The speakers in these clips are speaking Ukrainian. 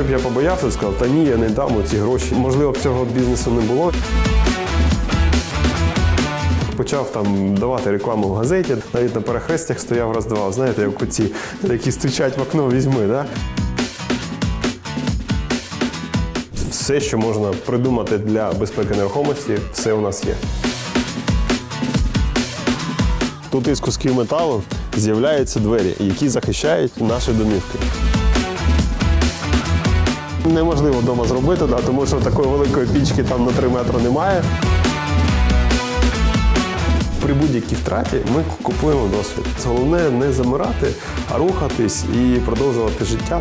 Якщо б я побоявся, сказав, та ні, я не дам ці гроші. Можливо, цього бізнесу не було. Почав там давати рекламу в газеті, навіть на перехрестях стояв раз-два. Знаєте, як оці, які стучать в окно, візьми. Да? Все, що можна придумати для безпеки нерухомості, все у нас є. Тут із кусків металу з'являються двері, які захищають наші домівки. Неможливо вдома зробити, да, тому що такої великої пічки там на 3 метри немає. При будь-якій втраті ми купуємо досвід. Головне не замирати, а рухатись і продовжувати життя.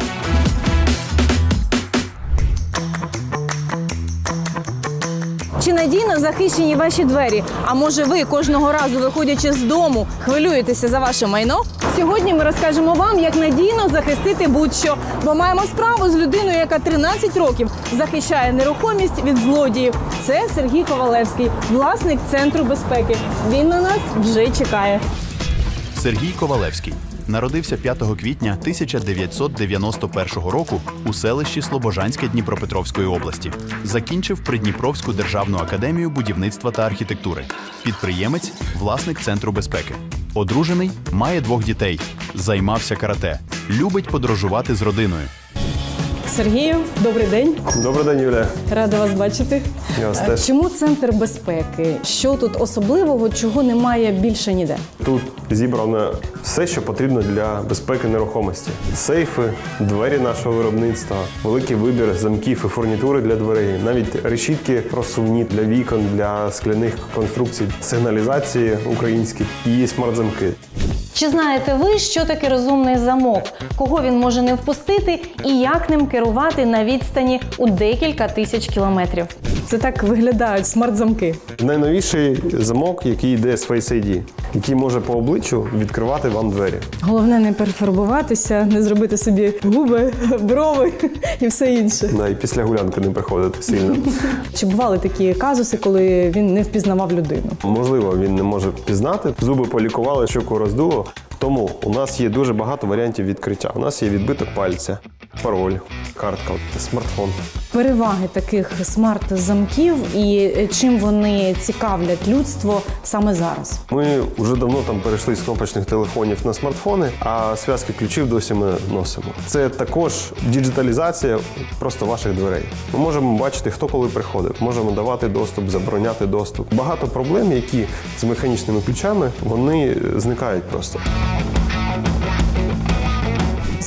Чи надійно захищені ваші двері? А може ви кожного разу, виходячи з дому, хвилюєтеся за ваше майно? Сьогодні ми розкажемо вам, як надійно захистити будь-що, бо маємо справу з людиною, яка 13 років захищає нерухомість від злодіїв. Це Сергій Ковалевський, власник центру безпеки. Він на нас вже чекає. Сергій Ковалевський народився 5 квітня 1991 року у селищі Слобожанське Дніпропетровської області. Закінчив Придніпровську державну академію будівництва та архітектури. Підприємець, власник центру безпеки. Одружений, має двох дітей. Займався карате. Любить подорожувати з родиною. Сергію, добрий день. Добрий день, Юлія. Рада вас бачити. Я вас Е, теж. Чому центр безпеки? Що тут особливого, чого немає більше ніде? Тут зібрано все, що потрібно для безпеки нерухомості: сейфи, двері нашого виробництва, великий вибір замків і фурнітури для дверей, навіть решітки розсувні для вікон, для скляних конструкцій, сигналізації українські і смарт-замки. Чи знаєте ви, що таке розумний замок, кого він може не впустити і як ним керувати на відстані у декілька тисяч кілометрів? Це так виглядають смарт-замки. Найновіший замок, який йде з Face ID, який може по обличчю відкривати вам двері. Головне не перефарбуватися, не зробити собі губи, брови і все інше. Да, і після гулянки не приходити сильно. Чи бували такі казуси, коли він не впізнавав людину? Можливо, він не може пізнати. Зуби полікували, щоку роздуло. Тому у нас є дуже багато варіантів відкриття. У нас є відбиток пальця, пароль, картка, смартфон. Переваги таких смарт-замків і чим вони цікавлять людство саме зараз? Ми вже давно там перейшли з кнопочних телефонів на смартфони, а зв'язки ключів досі ми носимо. Це також діджиталізація просто ваших дверей. Ми можемо бачити, хто коли приходив, можемо давати доступ, забороняти доступ. Багато проблем, які з механічними ключами, вони зникають просто. Bye.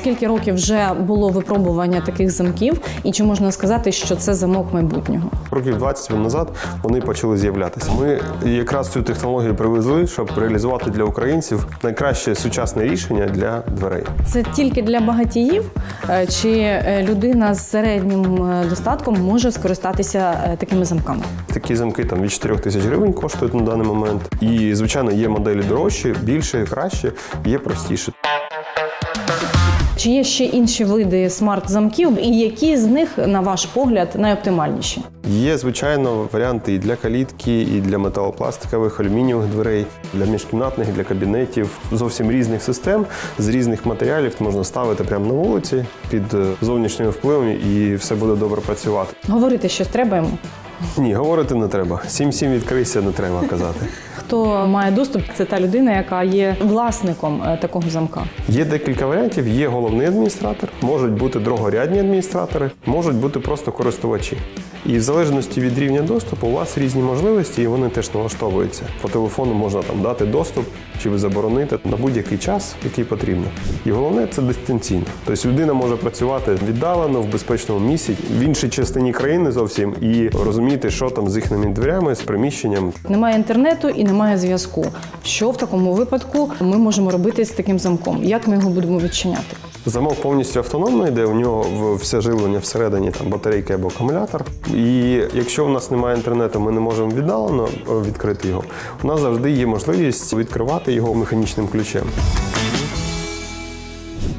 Скільки років вже було випробування таких замків, і чи можна сказати, що це замок майбутнього? Років 20 назад вони почали з'являтися. Ми якраз цю технологію привезли, щоб реалізувати для українців найкраще сучасне рішення для дверей. Це тільки для багатіїв, Е, чи е, людина з середнім е, достатком може скористатися такими замками? Такі замки там від 4 тисяч гривень коштують на даний момент. І звичайно є моделі дорожчі, більше, краще, є простіше. Чи є ще інші види смарт-замків, і які з них, на ваш погляд, найоптимальніші? Є звичайно варіанти і для калітки, і для металопластикових, алюмінієвих дверей, для міжкімнатних, для кабінетів. Зовсім різних систем з різних матеріалів можна ставити прямо на вулиці під е, зовнішніми впливами, і все буде добре працювати. Говорити щось треба йому. Ні, говорити не треба. Сім-сім відкрийся, не треба казати. Хто має доступ, це та людина, яка є власником е, такого замка. Є декілька варіантів. Є головний адміністратор, можуть бути другорядні адміністратори, можуть бути просто користувачі. І в залежності від рівня доступу у вас різні можливості, і вони теж налаштовуються. По телефону можна там дати доступ чи заборонити на будь-який час, який потрібно. І головне це дистанційно. Тобто людина може працювати віддалено в безпечному місці в іншій частині країни зовсім і розуміти, що там з їхніми дверями, з приміщенням, Немає інтернету і немає зв'язку. Що в такому випадку ми можемо робити з таким замком? Як ми його будемо відчиняти? Замок повністю автономний, йде, у нього все живлення всередині там батарейка або акумулятор. І якщо у нас немає інтернету, ми не можемо віддалено е, відкрити його. У нас завжди є можливість відкривати його механічним ключем.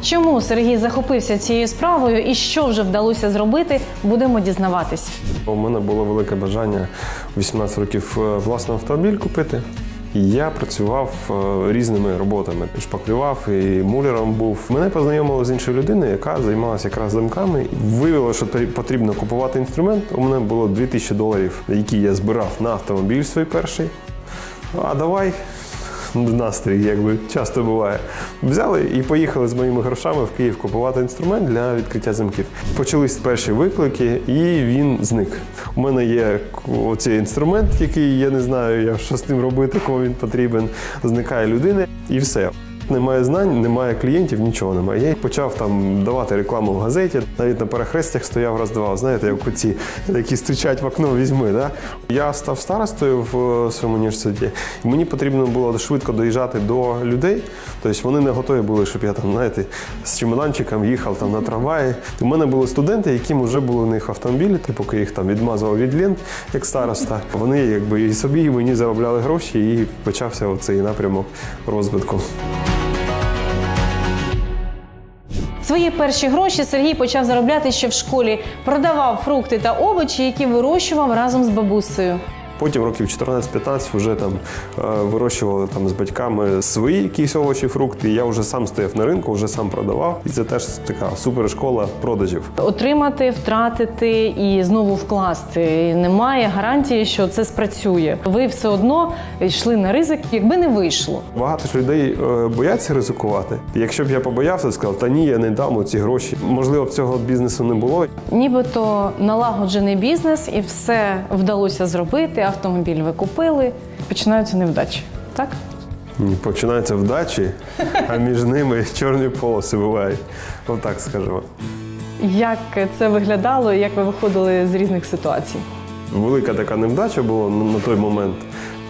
Чому Сергій захопився цією справою і що вже вдалося зробити, будемо дізнаватись. У мене було велике бажання 18 років е, власний автомобіль купити. Я працював е, різними роботами. Шпаклював і мулером був. Мене познайомили з іншою людиною, яка займалася якраз замками. Виявилося, що потрібно купувати інструмент. У мене було 2000 доларів, які я збирав на автомобіль свій перший. А давай настрій, якби часто буває. Взяли і поїхали з моїми грошами в Київ купувати інструмент для відкриття замків. Почались перші виклики, і він зник. У мене є оцей інструмент, який я не знаю, що з ним робити, кому він потрібен. Зникає людина, і все. Немає знань, немає клієнтів, нічого немає. Я почав там давати рекламу в газеті, навіть на перехрестях стояв раз-два. Знаєте, як оці, які стучать в окно, візьми. Да? Я став старостою в е, своєму університеті, і мені потрібно було швидко доїжджати до людей. Тобто вони не готові були, щоб я там, знаєте, з чемоданчиком їхав там на трамваї. У мене були студенти, яким вже були у них автомобілі, ти поки їх там відмазував від лент, як староста. Вони якби і собі, і мені заробляли гроші, і почався оцей напрямок розвитку. Свої перші гроші Сергій почав заробляти ще в школі. Продавав фрукти та овочі, які вирощував разом з бабусею. Потім років 14-15 вже там е, вирощували там з батьками свої якісь овочі, фрукти. Я вже сам стояв на ринку, вже сам продавав. І це теж така супершкола продажів. Отримати, втратити і знову вкласти. І Немає гарантії, що це спрацює. Ви все одно йшли на ризик, якби не вийшло. Багато ж людей е, бояться ризикувати. Якщо б я побоявся, сказав, та ні, я не дам ці гроші. Можливо, б цього бізнесу не було. Нібито налагоджений бізнес, і все вдалося зробити. Автомобіль ви купили. Починаються невдачі. Так? Починаються вдачі, а між ними чорні полоси бувають. Отак скажемо. Як це виглядало, як ви виходили з різних ситуацій? Велика така невдача була на той момент.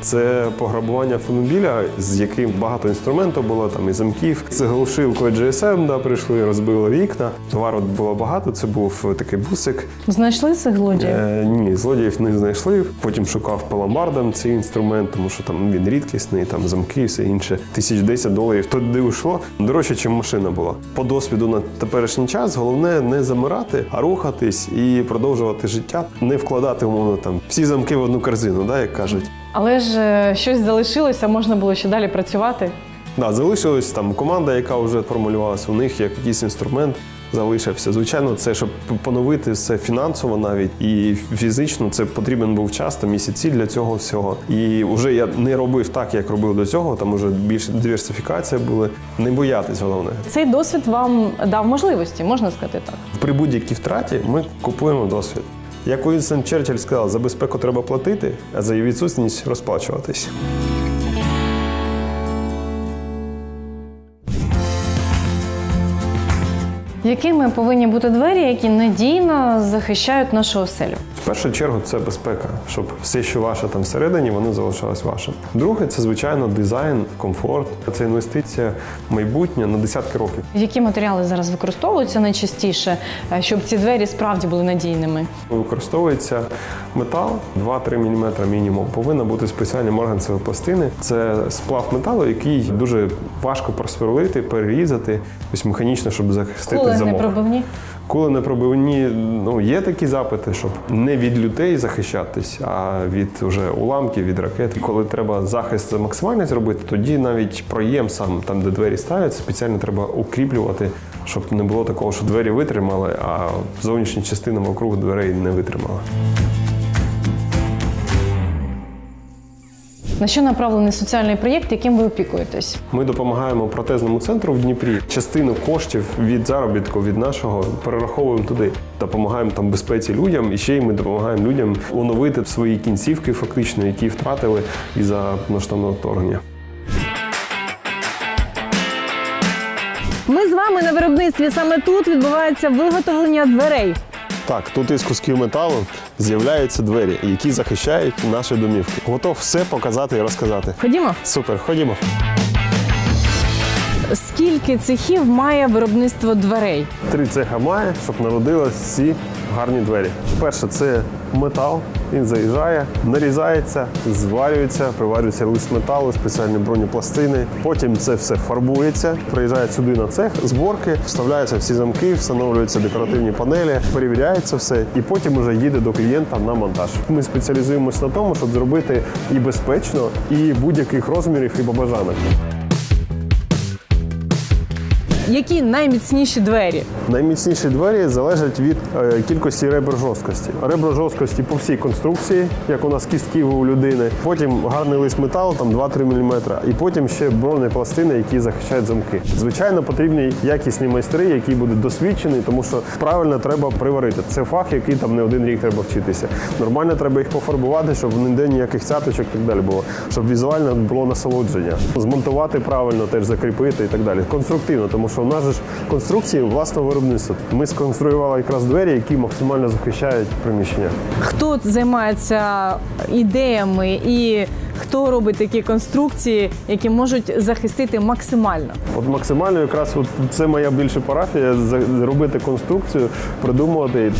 Це пограбування автомобіля, з яким багато інструменту було, там і замків. З глушилкою GSM да, прийшли, розбили вікна. Товару було багато. Це був такий бусик. Знайшли цих злодіїв? Е, ні, злодіїв не знайшли. Потім шукав по ломбардам цей інструмент, тому що там він рідкісний, там замки і все інше. Тисяч 10 доларів. Туди йшло дорожче, ніж машина була. По досвіду на теперішній час головне не замирати, а рухатись і продовжувати життя, не вкладати умовно там всі замки в одну корзину, да, як кажуть. Але ж е, щось залишилося, можна було ще далі працювати. Да, залишилась там команда, яка вже формулювалася. У них як якийсь інструмент залишився. Звичайно, це щоб поновити все фінансово навіть і фізично. Це потрібен був час та місяці для цього всього. І вже я не робив так, як робив до цього. Там уже більше диверсифікація була. Не боятись головне. Цей досвід вам дав можливості, можна сказати так. При будь-якій втраті ми купуємо досвід. Як Уінстон Черчилль сказав, за безпеку треба платити, а за її відсутність розплачуватись. Якими повинні бути двері, які надійно захищають нашу оселю? В першу чергу це безпека, щоб все, що ваше там всередині, воно залишалось вашим. Друге, це звичайно дизайн, комфорт. Це інвестиція в майбутнє на десятки років. Які матеріали зараз використовуються найчастіше, е, щоб ці двері справді були надійними? Використовується метал 2-3 мм мінімум. Повинна бути спеціальні морганцеві пластини. Це сплав металу, який дуже важко просверлити, перерізати, ось механічно, щоб захистити Коли не замок. пробивні? Коли не пробивні, ну є такі запити, щоб не від людей захищатись, а від уже уламків, від ракет. Коли треба захист максимальний зробити, тоді навіть проєм сам там, де двері ставляться, спеціально треба укріплювати, щоб не було такого, що двері витримали, а зовнішня частина вокруг дверей не витримала. На що направлений соціальний проєкт, яким ви опікуєтесь? Ми допомагаємо протезному центру в Дніпрі. Частину коштів від заробітку від нашого перераховуємо туди. Допомагаємо там безпеці людям, і ще й ми допомагаємо людям оновити свої кінцівки, фактично, які втратили із-за масштабного вторгнення. Ми з вами на виробництві. Саме тут відбувається виготовлення дверей. Так, тут із кусків металу з'являються двері, які захищають наші домівки. Готов все показати і розказати. Ходімо. Супер, ходімо. Скільки цехів має виробництво дверей? Три цеха має, щоб народились ці гарні двері. Перше, це метал. Він заїжджає, нарізається, зварюється, приварюється лист металу, спеціальні бронепластини. Потім це все фарбується, приїжджає сюди на цех зборки, вставляються всі замки, встановлюються декоративні панелі, перевіряється все, і потім вже їде до клієнта на монтаж. Ми спеціалізуємось на тому, щоб зробити і безпечно, і будь-яких розмірів і побажаних. Які найміцніші двері? Найміцніші двері залежать від е, кількості ребер жорсткості. Ребра жорсткості по всій конструкції, як у нас кістки у людини. Потім гарний лист металу, там 2-3 мм. І потім ще бронепластини, які захищають замки. Звичайно, потрібні якісні майстри, які будуть досвідчені, тому що правильно треба приварити. Це фах, який там не один рік треба вчитися. Нормально треба їх пофарбувати, щоб ніде ніяких цяточок і так далі було, щоб візуально було насолодження. Змонтувати правильно, теж закріпити і так далі. Конструктивно, тому що у нас же ж конструкції власного виробництва. Ми сконструювали якраз двері, які максимально захищають приміщення. Хто займається ідеями і хто робить такі конструкції, які можуть захистити максимально? От максимально якраз от це моя більша парафія зробити конструкцію, придумувати.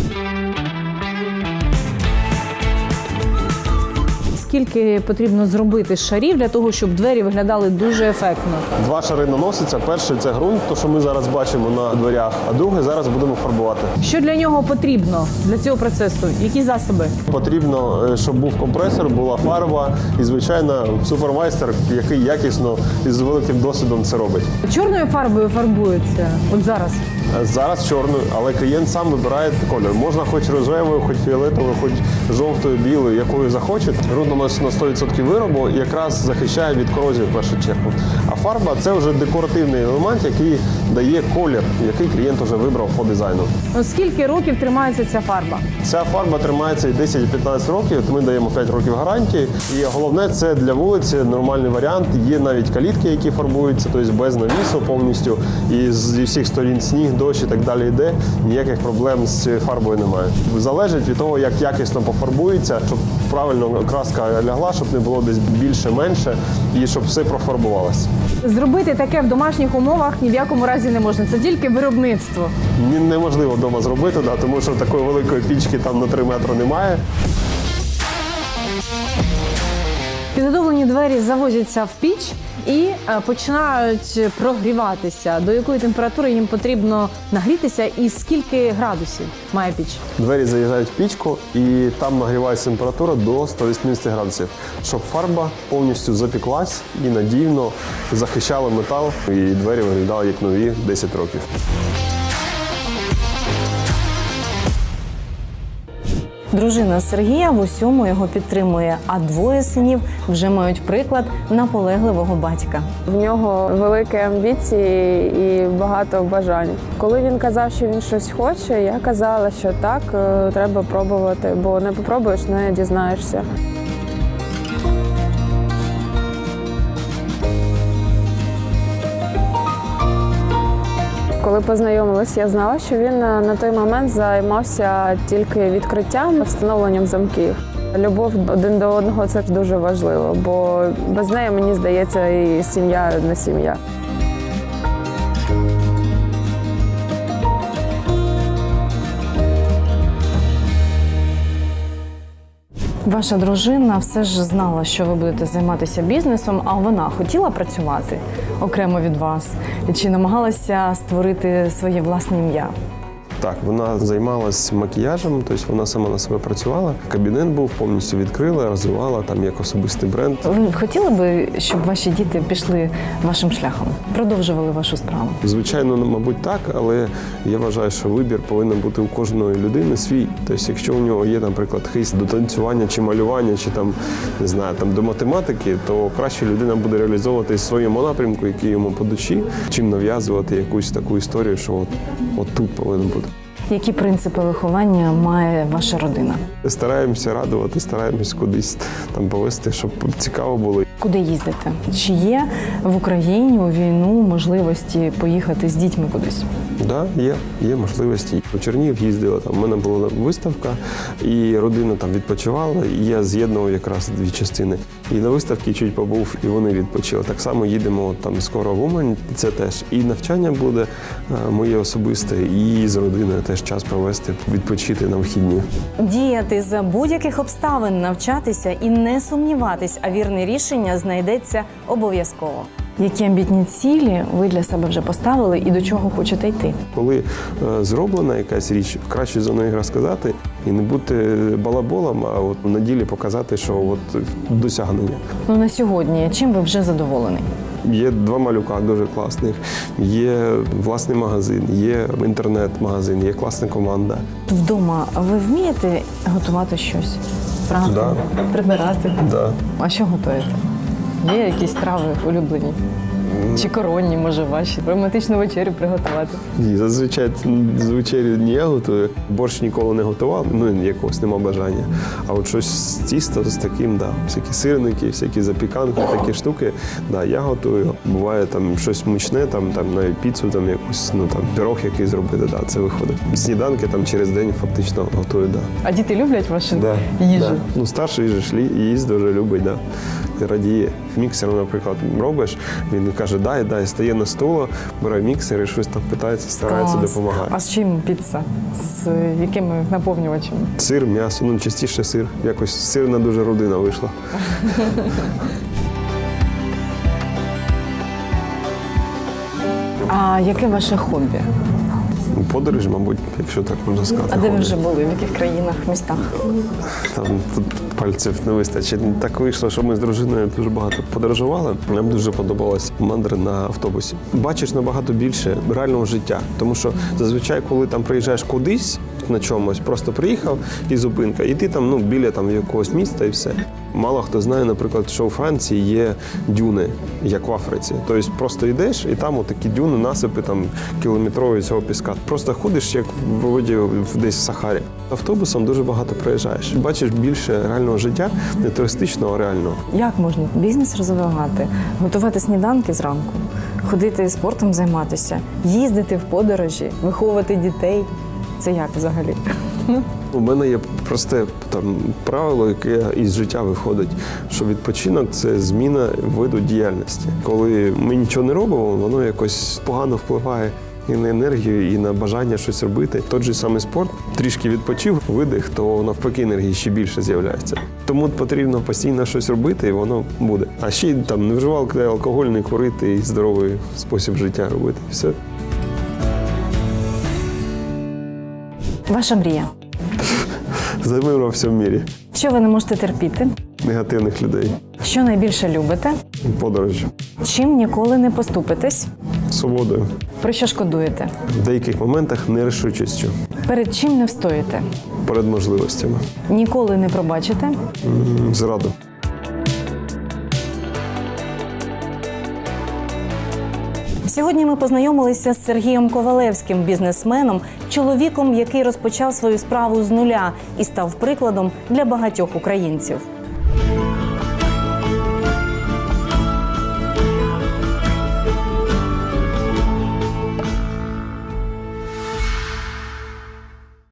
Скільки потрібно зробити шарів для того, щоб двері виглядали дуже ефектно? Два шари наносяться. Перший це ґрунт, то що ми зараз бачимо на дверях, а другий зараз будемо фарбувати. Що для нього потрібно для цього процесу? Які засоби? Потрібно, е, щоб був компресор, була фарба і, звичайно, супермайстер, який якісно і з великим досвідом це робить. Чорною фарбою фарбується от зараз. Зараз чорною, але клієнт сам вибирає кольор. Можна хоч рожевою, хоч фіолетовою, хоч жовтою, білою, якою захоче. Ґрунт на 100% виробу якраз захищає від корозії в першу чергу. А фарба це вже декоративний елемент, який дає колір, який клієнт вже вибрав по дизайну. Скільки років тримається ця фарба? Ця фарба тримається і 10-15 років. Ми даємо 5 років гарантії. І головне, це для вулиці нормальний варіант. Є навіть калітки, які фарбуються, тобто без навісу повністю. І зі всіх сторін сніг, дощ і так далі йде. Ніяких проблем з цією фарбою немає. Залежить від того, як якісно пофарбується, щоб правильно краска лягла, щоб не було десь більше-менше, і щоб все профарбувалося. Зробити таке в домашніх умовах ні в якому разі не можна. Це тільки виробництво. Неможливо вдома зробити, да, тому що такої великої пічки там на 3 метри немає. Підготовлені двері завозяться в піч і е, починають прогріватися. До якої температури їм потрібно нагрітися, і скільки градусів має піч? Двері заїжджають в пічку і там нагрівається температура до 180 градусів, щоб фарба повністю запіклась і надійно захищала метал, і двері виглядали як нові 10 років. Дружина Сергія в усьому його підтримує, а двоє синів вже мають приклад наполегливого батька. В нього великі амбіції і багато бажань. Коли він казав, що він щось хоче, я казала, що так, е, треба пробувати, бо не попробуєш, не дізнаєшся. Коли познайомилась, я знала, що він е, на той момент займався тільки відкриттям, встановленням замків. Любов один до одного це дуже важливо, бо без неї мені здається, і сім'я не сім'я. Ваша дружина все ж знала, що ви будете займатися бізнесом, а вона хотіла працювати окремо від вас чи намагалася створити своє власне ім'я? Так, вона займалась макіяжем, тобто вона сама на себе працювала. Кабінет був повністю відкрила, розвивала там як особистий бренд. Ви хотіли би, щоб ваші діти пішли вашим шляхом, продовжували вашу справу? Звичайно, ну, мабуть, так, але я вважаю, що вибір повинен бути у кожної людини свій. Тобто, якщо у нього є, наприклад, хист до танцювання чи малювання, чи там не знаю, там до математики, то краще людина буде реалізовувати в своєму напрямку, який йому по душі, чим нав'язувати якусь таку історію, що от, от тут повинен бути. Які принципи виховання має ваша родина? Стараємося радувати, стараємось кудись там повести, щоб цікаво було. Куди їздите? Чи є в Україні у війну можливості поїхати з дітьми кудись? Да, є, є можливості. У Чернігів їздила, там у мене була виставка, і родина там відпочивала, і я з'єднував якраз дві частини. І на виставці чуть побув, і вони відпочили. Так само їдемо там скоро в Умань, це теж і навчання буде е, моє особисте, і з родиною теж час провести, відпочити на вихідні. Діяти за будь-яких обставин, навчатися і не сумніватись, а вірне рішення знайдеться обов'язково. Які амбітні цілі ви для себе вже поставили і до чого хочете йти? Коли е, зроблена якась річ, краще за неї розказати і не бути балаболом, а от на ділі показати, що от досягнення. Ну на сьогодні чим ви вже задоволений? Є два малюка дуже класних, є власний магазин, є інтернет-магазин, є класна команда. Вдома ви вмієте готувати щось? Прати, Да. прибирати? Да. А що готуєте? Є якісь трави улюблені? Чи коронні, може, ваші? Романтичну вечерю приготувати? Ні, зазвичай з вечері не я готую. Борщ ніколи не готував, ну якогось нема бажання. А от щось з тіста з таким, да. Всякі сирники, всякі запіканки, такі штуки. Да, я готую. Буває там щось мучне, там, там навіть піцу, там якусь, ну там пірог який зробити, да, це виходить. Сніданки там через день фактично готую, да. А діти люблять вашу Да, їжу? Да. Ну, старший же шлі, їсть дуже любить, да. Радіє. Міксер, наприклад, робиш, він каже, дай, дай, стає на стуло, бере міксер і щось там питається, старається, Клас. допомагати. А з чим піца? З якими наповнювачами? Сир, м'ясо, ну частіше сир. Якось сирна дуже родина вийшла. А яке ваше хобі? Подорож, мабуть, якщо так можна сказати. А де ви вже були? В яких країнах, містах? Там тут пальців не вистачить. Так вийшло, що ми з дружиною дуже багато подорожували. Нам дуже подобалась мандри на автобусі. Бачиш набагато більше реального життя, тому що зазвичай, коли там приїжджаєш кудись на чомусь, просто приїхав і зупинка, і ти там ну біля там якогось міста, і все. Мало хто знає, наприклад, що у Франції є дюни, як в Африці. Тобто просто йдеш, і там такі дюни, насипи там кілометрові цього піска. Просто ходиш, як в воді десь в Сахарі. Автобусом дуже багато проїжджаєш. Бачиш більше реального життя, не туристичного, а реального. Як можна бізнес розвивати, готувати сніданки зранку, ходити спортом займатися, їздити в подорожі, виховувати дітей? Це як взагалі? У мене є просте там правило, яке із життя виходить, що відпочинок це зміна виду діяльності. Коли ми нічого не робимо, воно якось погано впливає. І на енергію, і на бажання щось робити. Той же самий спорт трішки відпочив, видих, то навпаки енергії ще більше з'являється. Тому потрібно постійно щось робити, і воно буде. А ще там не вживати алкоголь, не курити і здоровий спосіб життя робити. Все. Ваша мрія. За мир во всьому мірі. Що ви не можете терпіти? Негативних людей. Що найбільше любите? Подорожі. Чим ніколи не поступитесь? Свободою. Про що шкодуєте? В деяких моментах нерішучістю Перед чим не встоїте? перед можливостями. Ніколи не пробачите? Зраду. Сьогодні ми познайомилися з Сергієм Ковалевським, бізнесменом, чоловіком, який розпочав свою справу з нуля і став прикладом для багатьох українців.